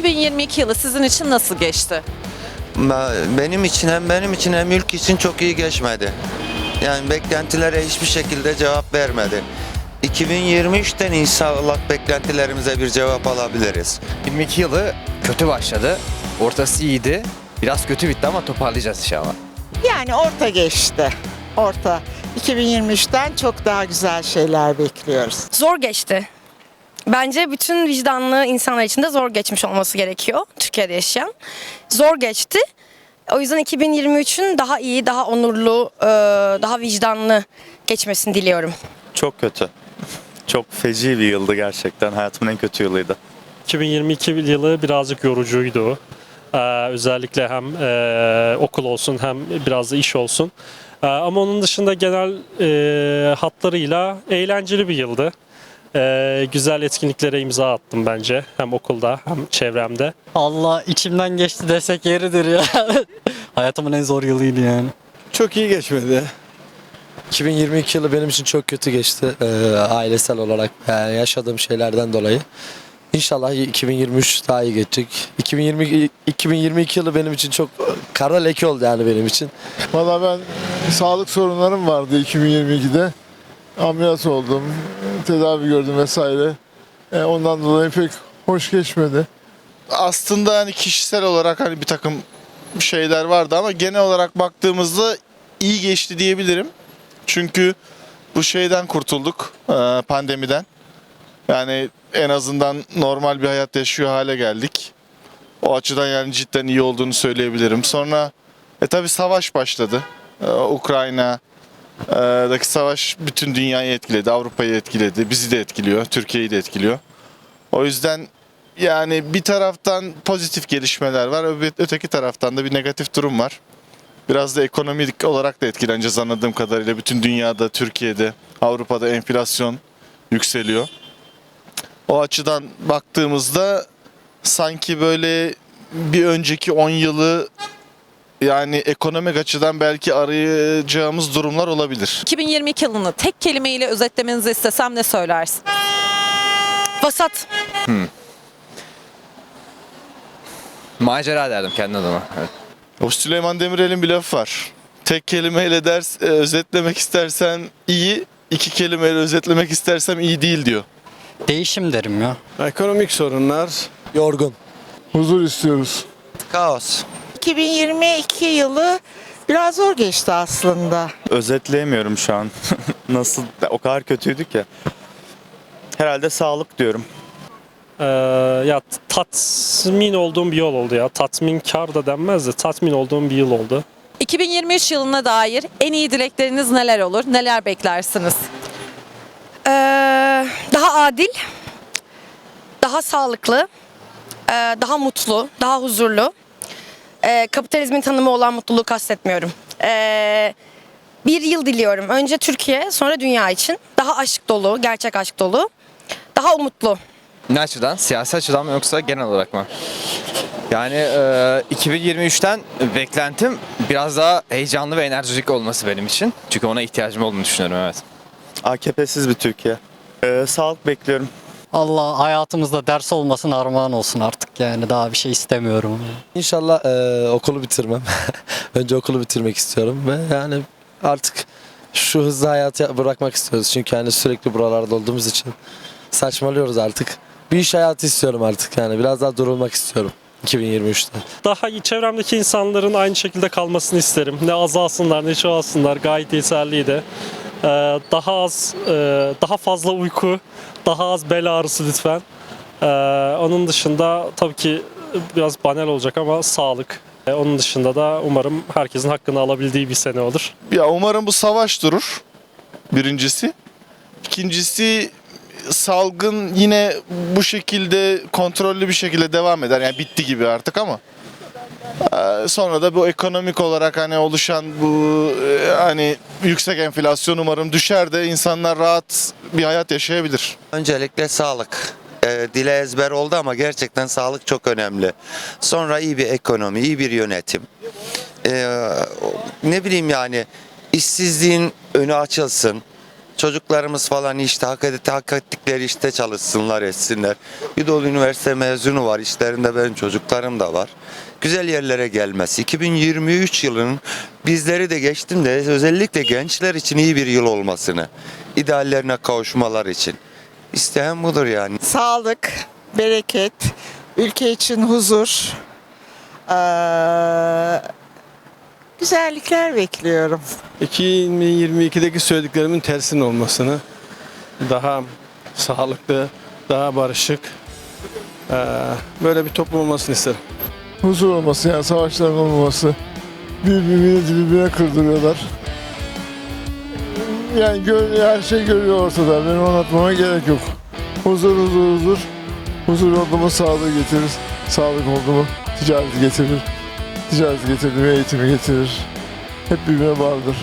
2022 yılı sizin için nasıl geçti? Ben- Benim için hem benim için hem ülke için çok iyi geçmedi. Yani beklentilere hiçbir şekilde cevap vermedi. 2023'ten inşallah beklentilerimize bir cevap alabiliriz. 22 yılı kötü başladı. Ortası iyiydi. Biraz kötü bitti ama toparlayacağız inşallah. Yani orta geçti. Orta. 2023'ten çok daha güzel şeyler bekliyoruz. Zor geçti. Bence bütün vicdanlı insanlar için de zor geçmiş olması gerekiyor Türkiye'de yaşayan. Zor geçti. O yüzden 2023'ün daha iyi, daha onurlu, e, daha vicdanlı geçmesini diliyorum. Çok kötü. Çok feci bir yıldı gerçekten. Hayatımın en kötü yılıydı. 2022 yılı birazcık yorucuydu. Ee, özellikle hem e, okul olsun hem biraz da iş olsun. Ee, ama onun dışında genel e, hatlarıyla eğlenceli bir yıldı. Ee, güzel etkinliklere imza attım bence. Hem okulda hem çevremde. Allah içimden geçti desek yeridir ya. Hayatımın en zor yılıydı yani. Çok iyi geçmedi. 2022 yılı benim için çok kötü geçti eee, ailesel olarak yani yaşadığım şeylerden dolayı. İnşallah 2023 daha iyi geçecek. 2020 2022 yılı benim için çok kara leke oldu yani benim için. Valla ben sağlık sorunlarım vardı 2022'de. Ameliyat oldum, tedavi gördüm vesaire. E, ondan dolayı pek hoş geçmedi. aslında hani kişisel olarak hani bir takım şeyler vardı ama genel olarak baktığımızda iyi geçti diyebilirim. Çünkü bu şeyden kurtulduk e, pandemiden. Yani en azından normal bir hayat yaşıyor hale geldik. O açıdan yani cidden iyi olduğunu söyleyebilirim. Sonra e tabi savaş başladı. E, Ukrayna'daki savaş bütün dünyayı etkiledi, Avrupa'yı etkiledi, bizi de etkiliyor, Türkiye'yi de etkiliyor. O yüzden yani bir taraftan pozitif gelişmeler var, öteki taraftan da bir negatif durum var. Biraz da ekonomik olarak da etkileneceğiz anladığım kadarıyla. Bütün dünyada, Türkiye'de, Avrupa'da enflasyon yükseliyor. O açıdan baktığımızda sanki böyle bir önceki 10 yılı yani ekonomik açıdan belki arayacağımız durumlar olabilir. 2022 yılını tek kelimeyle özetlemenizi istesem ne söylersin? Vasat. Macera derdim kendi adıma. Evet. O Süleyman Demirel'in bir lafı var. Tek kelimeyle ders e, özetlemek istersen iyi, iki kelimeyle özetlemek istersem iyi değil diyor. Değişim derim ya. Ekonomik sorunlar, yorgun. Huzur istiyoruz. Kaos. 2022 yılı biraz zor geçti aslında. Özetleyemiyorum şu an. Nasıl o kadar kötüydük ya. Herhalde sağlık diyorum. Ee, ya tatmin olduğum bir yol oldu ya. Tatminkar da denmez de tatmin olduğum bir yıl oldu. 2023 yılına dair en iyi dilekleriniz neler olur? Neler beklersiniz? Ee, daha adil, daha sağlıklı, ee, daha mutlu, daha huzurlu. Ee, kapitalizmin tanımı olan mutluluğu kastetmiyorum. Ee, bir yıl diliyorum. Önce Türkiye, sonra dünya için. Daha aşk dolu, gerçek aşk dolu. Daha umutlu. Ne açıdan? Siyasi açıdan mı yoksa genel olarak mı? Yani e, 2023'ten beklentim biraz daha heyecanlı ve enerjik olması benim için. Çünkü ona ihtiyacım olduğunu düşünüyorum evet. AKP'siz bir Türkiye. Ee, sağlık bekliyorum. Allah hayatımızda ders olmasın armağan olsun artık yani daha bir şey istemiyorum. İnşallah eee, okulu bitirmem. Önce okulu bitirmek istiyorum ve yani artık şu hızlı hayatı bırakmak istiyoruz. Çünkü yani sürekli buralarda olduğumuz için saçmalıyoruz artık. Bir iş hayatı istiyorum artık yani biraz daha durulmak istiyorum 2023'te. Daha iyi çevremdeki insanların aynı şekilde kalmasını isterim. Ne azalsınlar ne çoğalsınlar gayet yeterliydi. Ee, daha az, e, daha fazla uyku, daha az bel ağrısı lütfen. Ee, onun dışında tabii ki biraz banal olacak ama sağlık. Ee, onun dışında da umarım herkesin hakkını alabildiği bir sene olur. Ya umarım bu savaş durur. Birincisi. İkincisi salgın yine bu şekilde kontrollü bir şekilde devam eder. Yani bitti gibi artık ama. Ee, Sonra da bu ekonomik olarak hani oluşan bu e, hani yüksek enflasyon umarım düşer de insanlar rahat bir hayat yaşayabilir. Öncelikle sağlık. Ee, dile ezber oldu ama gerçekten sağlık çok önemli. Sonra iyi bir ekonomi, iyi bir yönetim. Ee, ne bileyim yani işsizliğin önü açılsın. Çocuklarımız falan işte hak, et, hak ettikleri işte çalışsınlar etsinler. Bir dolu üniversite mezunu var. İşlerinde benim çocuklarım da var. Güzel yerlere gelmesi. 2023 yılının bizleri de geçtim de özellikle gençler için iyi bir yıl olmasını. ideallerine kavuşmalar için. İsteyen budur yani. Sağlık, bereket, ülke için huzur, eee, güzellikler bekliyorum. 2022'deki söylediklerimin tersinin olmasını, daha sağlıklı, daha barışık, eee, böyle bir toplum olmasını isterim. Huzur olması yani savaşların olmaması. Birbirini birbirine kırdırıyorlar. Yani gör, her şey görüyor ortada. Benim anlatmama gerek yok. Huzur, huzur, huzur. Huzur oldu mu sağlığı getirir. Sağlık oldu mu ticareti getirir. Ticareti getirdi mi eğitimi getirir. Hep birbirine bağlıdır.